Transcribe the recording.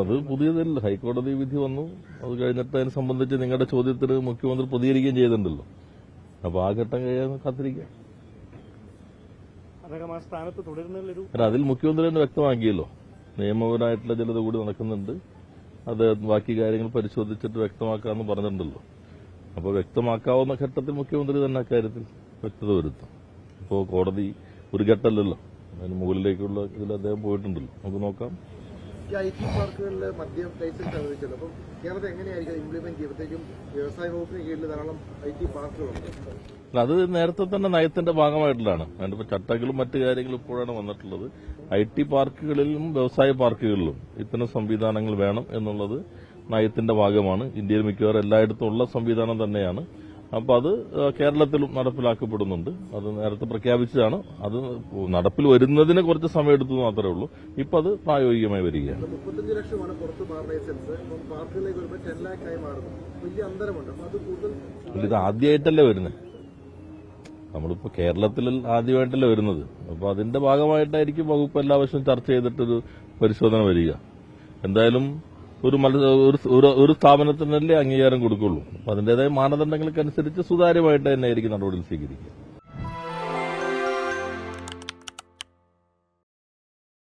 അത് പുതിയതല്ല. ഹൈക്കോടതി വിധി വന്നു. അത് കഴിഞ്ഞിട്ട് അതിനെ സംബന്ധിച്ച് നിങ്ങളുടെ ചോദ്യത്തിന് മുഖ്യമന്ത്രി പ്രതികരിക്കുകയും ചെയ്തിട്ടുണ്ടല്ലോ. അപ്പൊ ആ ഘട്ടം കഴിയാൻ കാത്തിരിക്കാം അല്ല അതിൽ മുഖ്യമന്ത്രി തന്നെ വ്യക്തമാക്കിയല്ലോ. നിയമപരമായിട്ടുള്ള ചിലത് കൂടി നടക്കുന്നുണ്ട്. അത് ബാക്കി കാര്യങ്ങൾ പരിശോധിച്ചിട്ട് വ്യക്തമാക്കാന്ന് പറഞ്ഞിട്ടുണ്ടല്ലോ. അപ്പോൾ വ്യക്തമാക്കാവുന്ന ഘട്ടത്തിൽ മുഖ്യമന്ത്രി തന്നെ അക്കാര്യത്തിൽ വ്യക്തത വരുത്തും. ഇപ്പോൾ കോടതി ഒരു ഘട്ടമല്ലല്ലോ. അതിന് മുകളിലേക്കുള്ള ഇതിൽ അദ്ദേഹം പോയിട്ടുണ്ടല്ലോ. നമുക്ക് നോക്കാം. ഈ ഐ ടി പാർക്കുകളിൽ മദ്യം ലൈസൻസ് അനുവദിച്ചല്ലോ അപ്പം കേരളത്തിൽ എങ്ങനെയായിരിക്കും ഇംപ്ലിമെന്റ് ചെയ്യുമ്പോഴത്തേക്കും വ്യവസായ വകുപ്പിന് കീഴിൽ ധാരാളം ഐ ടി പാർക്കുകളുണ്ട് അത് നേരത്തെ തന്നെ നയത്തിന്റെ ഭാഗമായിട്ടുള്ളതാണ്. അതിന്റെ ചട്ടങ്ങളും മറ്റു കാര്യങ്ങളും ഇപ്പോഴാണ് വന്നിട്ടുള്ളത്. ഐ ടി പാർക്കുകളിലും വ്യവസായ പാർക്കുകളിലും ഇത്തരം സംവിധാനങ്ങൾ വേണം എന്നുള്ളത് നയത്തിന്റെ ഭാഗമാണ്. ഇന്ത്യയിൽ മിക്കവാറും എല്ലായിടത്തും ഉള്ള സംവിധാനം തന്നെയാണ്. അപ്പൊ അത് കേരളത്തിലും നടപ്പിലാക്കപ്പെടുന്നുണ്ട്. അത് നേരത്തെ പ്രഖ്യാപിച്ചതാണ്. അത് നടപ്പിൽ വരുന്നതിന് കുറച്ച് സമയം എടുത്തു മാത്രമേ ഉള്ളൂ. ഇപ്പൊ അത് പ്രായോഗികമായി വരികയാണ്. ഇത് ആദ്യമായിട്ടല്ലേ വരുന്നത് നമ്മളിപ്പോ കേരളത്തിൽ ആദ്യമായിട്ടല്ലേ വരുന്നത്. അപ്പൊ അതിന്റെ ഭാഗമായിട്ടായിരിക്കും വകുപ്പ് എല്ലാ വർഷവും ചർച്ച ചെയ്തിട്ടൊരു പരിശോധന വരിക. എന്തായാലും ഒരു ഒരു- സ്ഥാപനത്തിനല്ലേ അംഗീകാരം കൊടുക്കുള്ളൂ. അതിന്റെതായ മാനദണ്ഡങ്ങൾക്കനുസരിച്ച് സുതാര്യമായിട്ട് തന്നെ ആയിരിക്കും നടപടികൾ സ്വീകരിക്കുക.